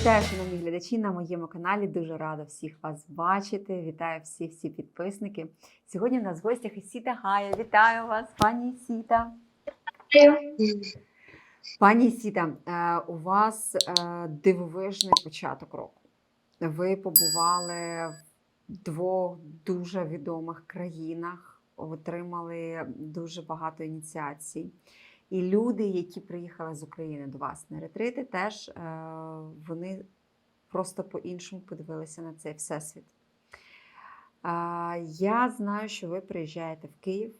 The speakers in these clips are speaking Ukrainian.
Вітаю, шановні глядачі на моєму каналі. Дуже рада всіх вас бачити. Вітаю всіх всі підписники. Сьогодні в нас в гостях Ісіта Гая. Вітаю вас, пані Сіта. Пані Сіта, е, у вас е, дивовижний початок року. Ви побували в двох дуже відомих країнах, отримали дуже багато ініціацій. І люди, які приїхали з України до вас на ретрити, теж е, вони просто по-іншому подивилися на цей всесвіт. Е, я знаю, що ви приїжджаєте в Київ,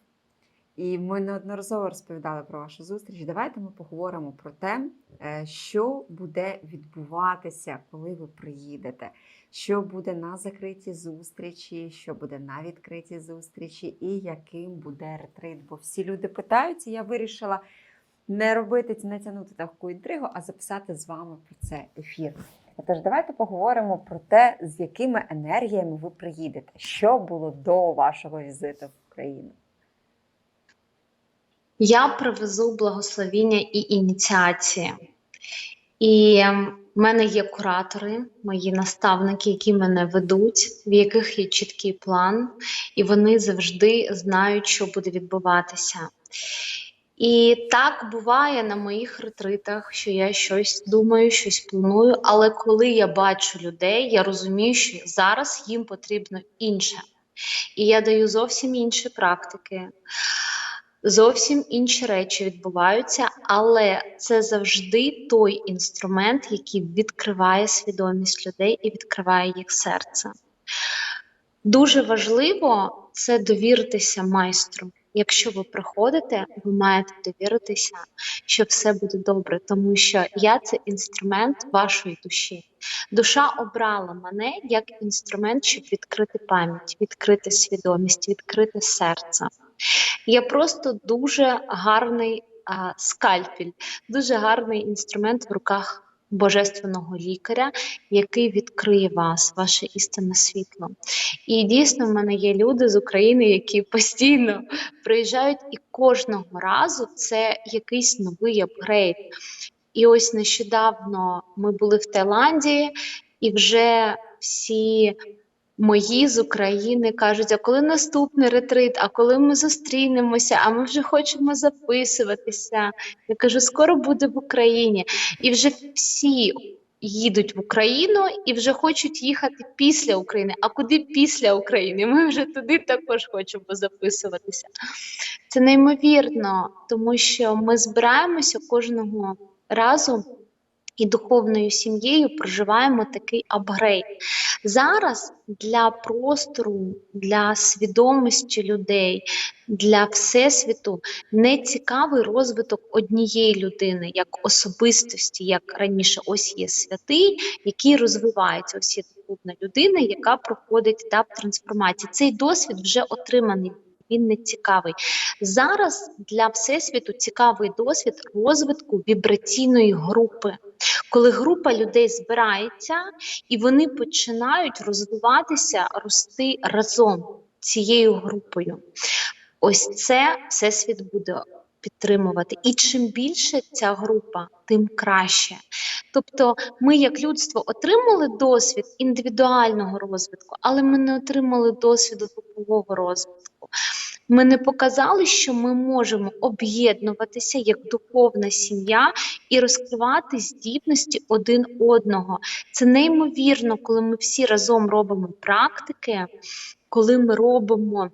і ми неодноразово розповідали про вашу зустріч. Давайте ми поговоримо про те, е, що буде відбуватися, коли ви приїдете, що буде на закритій зустрічі, що буде на відкритій зустрічі, і яким буде ретрит. Бо всі люди питаються, я вирішила не робити не тягнути таку інтригу, а записати з вами про це ефір. Тож давайте поговоримо про те, з якими енергіями ви приїдете, що було до вашого візиту в Україну. Я привезу благословіння і ініціації. І в мене є куратори, мої наставники, які мене ведуть, в яких є чіткий план, і вони завжди знають, що буде відбуватися. І так буває на моїх ретритах, що я щось думаю, щось планую, але коли я бачу людей, я розумію, що зараз їм потрібно інше. І я даю зовсім інші практики. Зовсім інші речі відбуваються, але це завжди той інструмент, який відкриває свідомість людей і відкриває їх серце. Дуже важливо це довіритися майстру. Якщо ви приходите, ви маєте довіритися, що все буде добре, тому що я це інструмент вашої душі. Душа обрала мене як інструмент, щоб відкрити пам'ять, відкрити свідомість, відкрити серце. Я просто дуже гарний а, скальпель, дуже гарний інструмент в руках божественного лікаря, який відкриє вас, ваше істинне світло. І дійсно, в мене є люди з України, які постійно приїжджають, і кожного разу це якийсь новий апгрейд. І ось нещодавно ми були в Таїланді, і вже всі мої з України кажуть: а коли наступний ретрит, а коли ми зустрінемося, а ми вже хочемо записуватися. Я кажу, скоро буде в Україні. І вже всі їдуть в Україну і вже хочуть їхати після України. А куди після України? Ми вже туди також хочемо записуватися. Це неймовірно, тому що ми збираємося кожного разу і духовною сім'єю проживаємо такий апгрейд. Зараз для простору, для свідомості людей, для всесвіту не цікавий розвиток однієї людини як особистості, як раніше, ось є святий, який розвивається. Ось є духовна людина, яка проходить етап трансформації. Цей досвід вже отриманий. Він не цікавий. Зараз для всесвіту цікавий досвід розвитку вібраційної групи, коли група людей збирається і вони починають розвиватися, рости разом цією групою. Ось це всесвіт буде підтримувати. І чим більше ця група, тим краще. Тобто, ми, як людство, отримали досвід індивідуального розвитку, але ми не отримали досвіду групового розвитку. Ми не показали, що ми можемо об'єднуватися як духовна сім'я і розкривати здібності один одного. Це неймовірно, коли ми всі разом робимо практики, коли ми робимо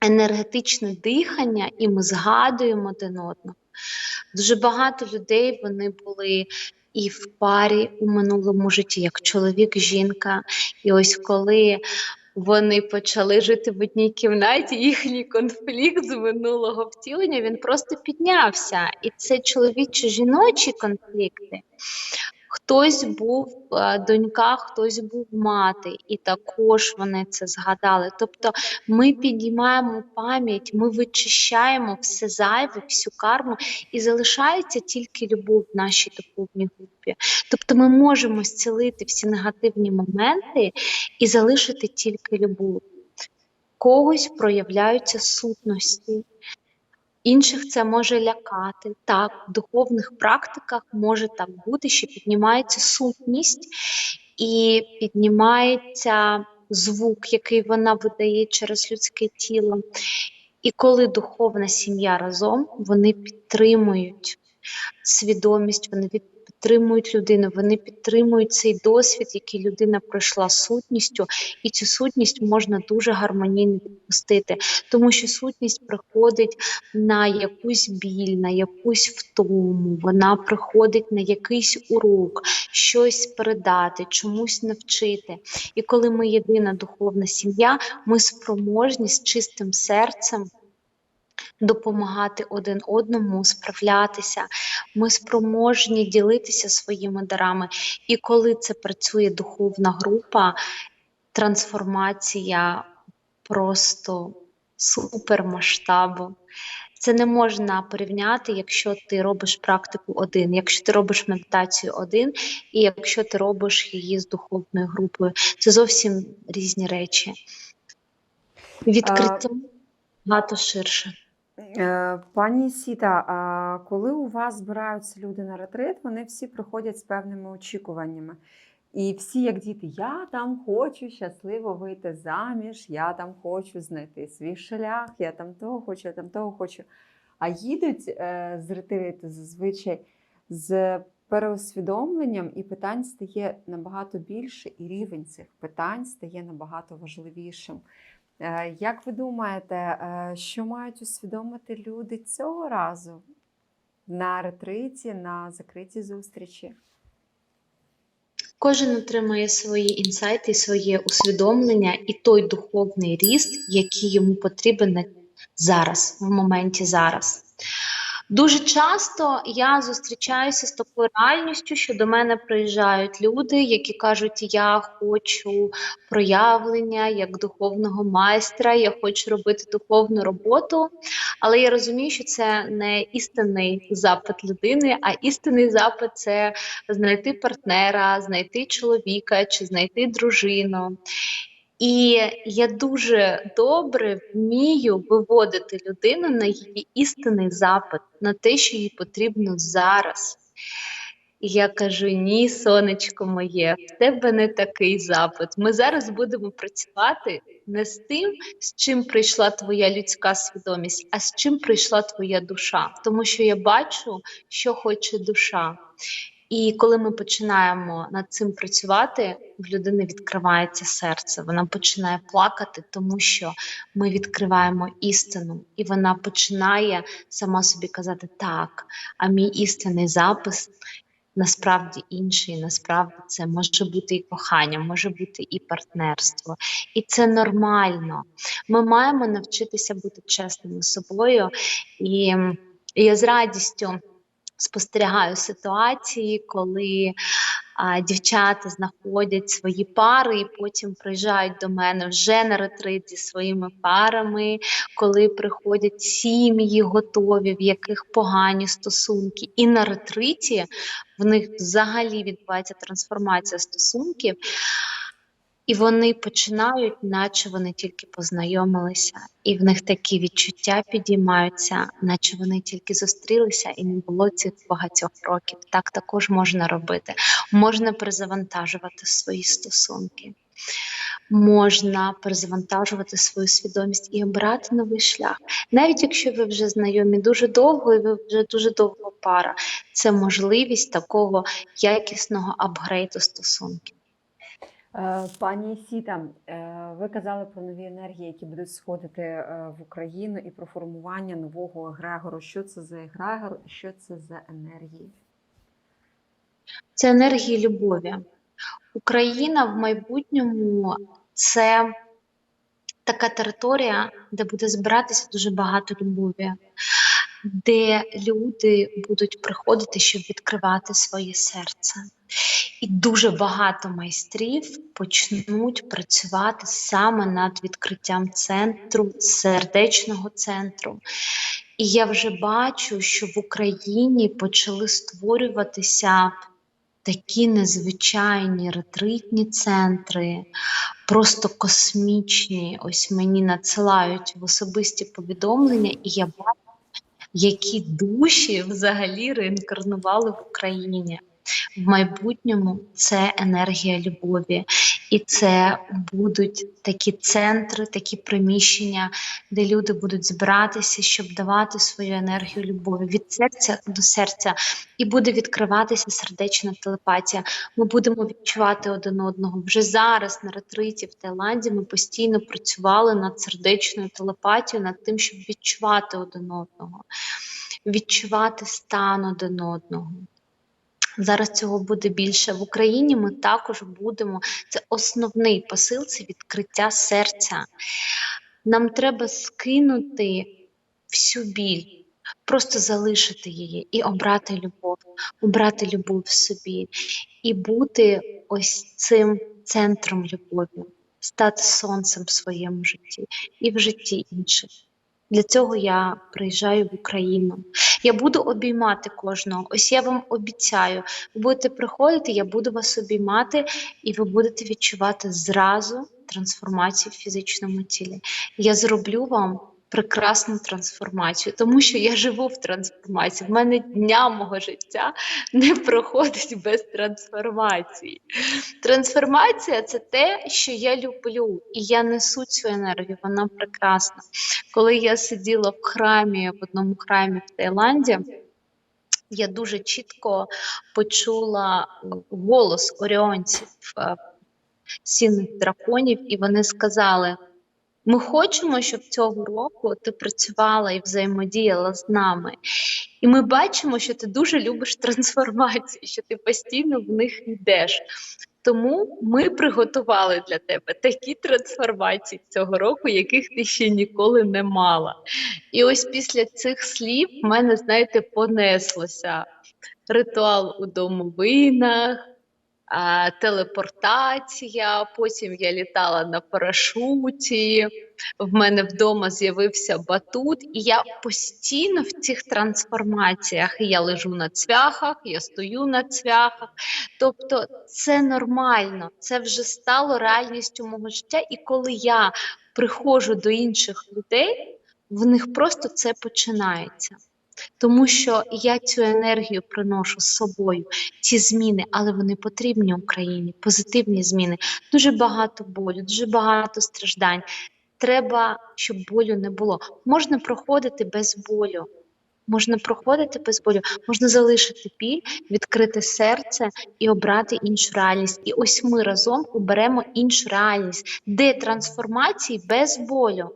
енергетичне дихання і ми згадуємо один одного. Дуже багато людей вони були і в парі у минулому житті, як чоловік, жінка. І ось коли вони почали жити в одній кімнаті, їхній конфлікт з минулого втілення він просто піднявся. І це чоловічі жіночі конфлікти. Хтось був е, донька, хтось був мати, і також вони це згадали. Тобто ми підіймаємо пам'ять, ми вичищаємо все зайве, всю карму, і залишається тільки любов в нашій духовній групі. Тобто ми можемо зцілити всі негативні моменти і залишити тільки любов. Когось проявляються сутності. Інших це може лякати. Так, в духовних практиках може так бути, що піднімається сутність і піднімається звук, який вона видає через людське тіло. І коли духовна сім'я разом, вони підтримують свідомість, вони від- підтримують людину, вони підтримують цей досвід, який людина пройшла сутністю, і цю сутність можна дуже гармонійно відпустити, тому що сутність приходить на якусь біль, на якусь втому, вона приходить на якийсь урок, щось передати, чомусь навчити. І коли ми єдина духовна сім'я, ми спроможні з чистим серцем допомагати один одному, справлятися. Ми спроможні ділитися своїми дарами. І коли це працює духовна група, трансформація просто супермасштабу. Це не можна порівняти, якщо ти робиш практику один, якщо ти робиш медитацію один, і якщо ти робиш її з духовною групою. Це зовсім різні речі. Відкриття багато ширше. Е, Пані Сіта, коли у вас збираються люди на ретрит, вони всі приходять з певними очікуваннями. І всі, як діти, я там хочу щасливо вийти заміж, я там хочу знайти свій шлях, я там того хочу, я там того хочу. А їдуть е, з ретриту зазвичай з переосвідомленням, і питань стає набагато більше, і рівень цих питань стає набагато важливішим. Е, Як ви думаєте, е, що мають усвідомити люди цього разу на ретриті, на закритій зустрічі? Кожен отримує свої інсайти, своє усвідомлення і той духовний ріст, який йому потрібен зараз, в моменті зараз. Дуже часто я зустрічаюся з такою реальністю, що до мене приїжджають люди, які кажуть: Я хочу проявлення як духовного майстра, я хочу робити духовну роботу. Але я розумію, що це не істинний запит людини, а істинний запит це знайти партнера, знайти чоловіка чи знайти дружину. І я дуже добре вмію виводити людину на її істинний запит, на те, що їй потрібно зараз. І я кажу: ні, сонечко моє, в тебе не такий запит. Ми зараз будемо працювати не з тим, з чим прийшла твоя людська свідомість, а з чим прийшла твоя душа. Тому що я бачу, що хоче душа. І коли ми починаємо над цим працювати, в людини відкривається серце, вона починає плакати, тому що ми відкриваємо істину, і вона починає сама собі казати так, а мій істинний запис насправді інший. Насправді це може бути і кохання, може бути і партнерство. І це нормально. Ми маємо навчитися бути чесними собою. І я з радістю спостерігаю ситуації, коли а, дівчата знаходять свої пари і потім приїжджають до мене вже на ретрит зі своїми парами, коли приходять сім'ї готові, в яких погані стосунки. І на ретриті в них взагалі відбувається трансформація стосунків. І вони починають, наче вони тільки познайомилися, і в них такі відчуття підіймаються, наче вони тільки зустрілися, і не було цих багатьох років. Так також можна робити. Можна перезавантажувати свої стосунки, можна перезавантажувати свою свідомість і обирати новий шлях. Навіть якщо ви вже знайомі дуже довго, і ви вже дуже довго пара, це можливість такого якісного апгрейду стосунків. Е, Пані Сіта, е, ви казали про нові енергії, які будуть сходити е, в Україну, і про формування нового егрегору. Що це за егрегор? Що це за енергії? це енергії любові. Україна в майбутньому це така територія, де буде збиратися дуже багато любові, де люди будуть приходити, щоб відкривати своє серце. І дуже багато майстрів почнуть працювати саме над відкриттям центру, сердечного центру. І я вже бачу, що в Україні почали створюватися такі незвичайні ретритні центри, просто космічні. Ось мені надсилають в особисті повідомлення, і я бачу, які душі взагалі реінкарнували в Україні. В майбутньому це енергія любові, і це будуть такі центри, такі приміщення, де люди будуть збиратися, щоб давати свою енергію любові від серця до серця, і буде відкриватися сердечна телепатія. Ми будемо відчувати один одного. Вже зараз на ретриті в Таїланді ми постійно працювали над сердечною телепатією, над тим, щоб відчувати один одного, відчувати стан один одного. Зараз цього буде більше в Україні. Ми також будемо. Це основний посил, це відкриття серця. Нам треба скинути всю біль, просто залишити її і обрати любов, обрати любов в собі і бути ось цим центром любові, стати сонцем в своєму житті і в житті інших. Для цього я приїжджаю в Україну. Я буду обіймати кожного. Ось я вам обіцяю, ви будете приходити, я буду вас обіймати, і ви будете відчувати зразу трансформацію в фізичному тілі. Я зроблю вам прекрасну трансформацію, тому що я живу в трансформації. В мене дня мого життя не проходить без трансформації. Трансформація це те, що я люблю, і я несу цю енергію, вона прекрасна. Коли я сиділа в храмі, в одному храмі в Таїланді, я дуже чітко почула голос оріонців, е, сінних драконів, і вони сказали: ми хочемо, щоб цього року ти працювала і взаємодіяла з нами. І ми бачимо, що ти дуже любиш трансформації, що ти постійно в них йдеш. Тому ми приготували для тебе такі трансформації цього року, яких ти ще ніколи не мала. І ось після цих слів в мене, знаєте, понеслося ритуал у домовинах, телепортація. Потім я літала на парашуті. В мене вдома з'явився батут, і я постійно в цих трансформаціях. Я лежу на цвяхах, я стою на цвяхах. Тобто це нормально, це вже стало реальністю мого життя. І коли я приходжу до інших людей, в них просто це починається. Тому що я цю енергію приношу з собою, ці зміни, але вони потрібні Україні, позитивні зміни. Дуже багато болю, дуже багато страждань. Треба, щоб болю не було. Можна проходити без болю. Можна проходити без болю, можна залишити біль, відкрити серце і обрати іншу реальність. І ось ми разом оберемо іншу реальність, де трансформації без болю.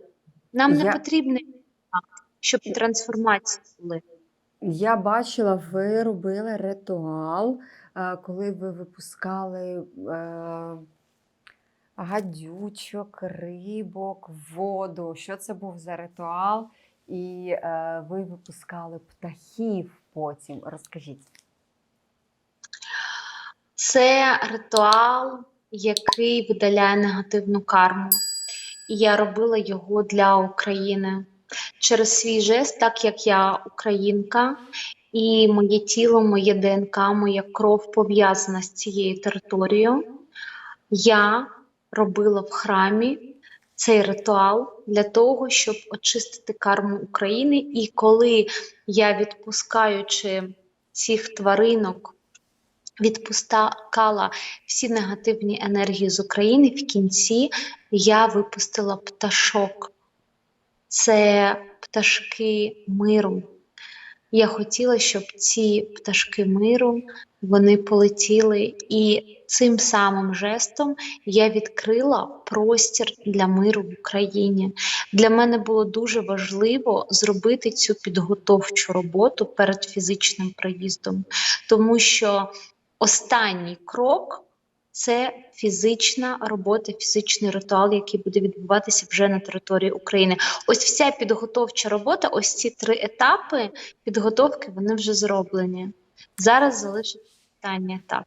Нам не Я- потрібно, щоб трансформації були. Я бачила, ви робили ритуал, е, коли ви випускали е, гадючок, рибок, воду. Що це був за ритуал? І е, ви випускали птахів потім. Розкажіть. Це ритуал, який видаляє негативну карму. І я робила його для України через свій жест, так як я українка, і моє тіло, моє ДНК, моя кров пов'язана з цією територією. Я робила в храмі цей ритуал для того, щоб очистити карму України. І коли я відпускаючи цих тваринок, відпускала всі негативні енергії з України, в кінці я випустила пташок. Це пташки миру. Я хотіла, щоб ці пташки миру вони полетіли, і цим самим жестом я відкрила простір для миру в Україні. Для мене було дуже важливо зробити цю підготовчу роботу перед фізичним приїздом, тому що останній крок це фізична робота, фізичний ритуал, який буде відбуватися вже на території України. Ось вся підготовча робота, ось ці три етапи підготовки, вони вже зроблені. Зараз залишиться останній етап.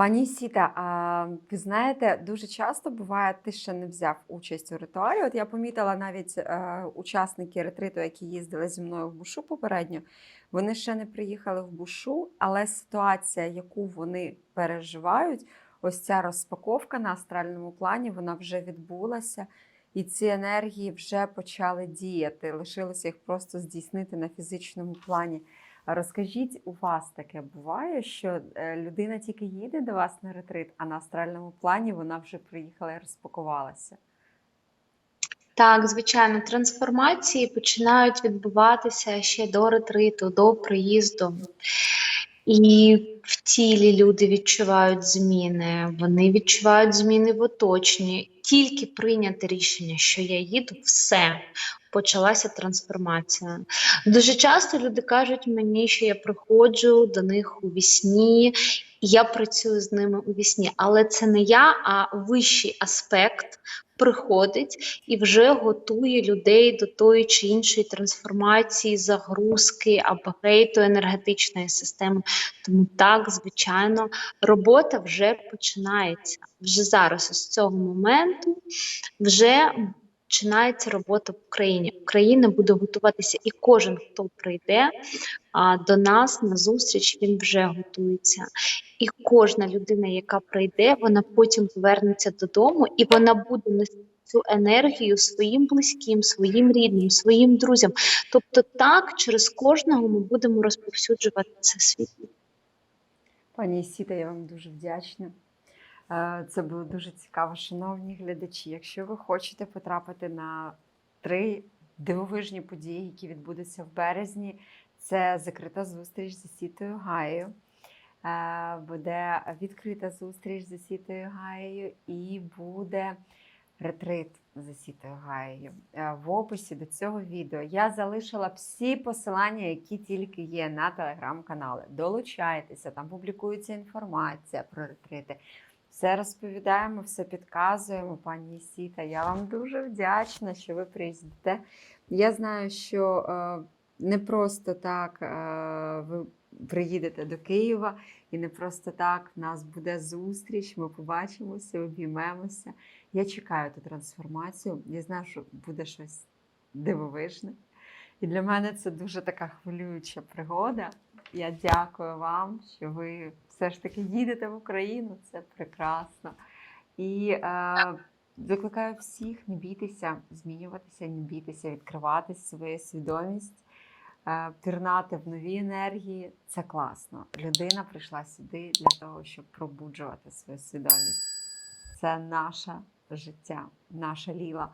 Пані Сіта, а ви знаєте, дуже часто буває, ти ще не взяв участь у ритуалі. От я помітила навіть е, учасники ретриту, які їздили зі мною в бушу попередньо, вони ще не приїхали в бушу, але ситуація, яку вони переживають, ось ця розпаковка на астральному плані, вона вже відбулася. і ці енергії вже почали діяти. Лишилося їх просто здійснити на фізичному плані. Розкажіть, у вас таке буває, що е, людина тільки їде до вас на ретрит, а на астральному плані вона вже приїхала і розпакувалася. Так, звичайно, трансформації починають відбуватися ще до ретриту, до приїзду. І в тілі люди відчувають зміни, вони відчувають зміни в оточенні. Тільки прийняти рішення, що я їду, все, почалася трансформація. Дуже часто люди кажуть мені, що я приходжу до них у вісні, і я працюю з ними у вісні. Але це не я, а вищий аспект приходить і вже готує людей до тої чи іншої трансформації, загрузки, апгрейту енергетичної системи. Тому так, звичайно, робота вже починається. Вже зараз, з цього моменту, вже починається робота в Україні. Україна буде готуватися, і кожен, хто прийде а, до нас на зустріч, він вже готується. І кожна людина, яка прийде, вона потім повернеться додому, і вона буде нести цю енергію своїм близьким, своїм рідним, своїм друзям. Тобто, так через кожного ми будемо розповсюджувати це світло. Пані Сіта, я вам дуже вдячна. Е, Це було дуже цікаво, шановні глядачі. Якщо ви хочете потрапити на три дивовижні події, які відбудуться в березні, це закрита зустріч з Сітою Гаєю. Е, Буде відкрита зустріч з Сітою Гаєю і буде ретрит з Сітою Гаєю. Е, В описі до цього відео я залишила всі посилання, які тільки є на телеграм-канали. Долучайтеся, там публікується інформація про ретрити. Все розповідаємо, все підказуємо, пані Сіта. Я вам дуже вдячна, що ви приїздите. Я знаю, що е, не просто так е, ви приїдете до Києва, і не просто так в нас буде зустріч. Ми побачимося, обіймемося. Я чекаю ту трансформацію. Я знаю, що буде щось дивовижне. І для мене це дуже така хвилююча пригода. Я дякую вам, що ви все ж таки їдете в Україну. Це прекрасно. І е, закликаю всіх не бійтеся, змінюватися, не бійтеся, відкривати свою свідомість, е, пірнати в нові енергії. Це класно. Людина прийшла сюди для того, щоб пробуджувати свою свідомість. Це наше життя, наша ліла.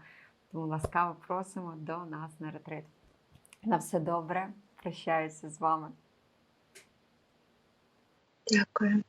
Тому ласкаво просимо до нас на ретрит. На все добре. Прощаюся з вами. Дякую.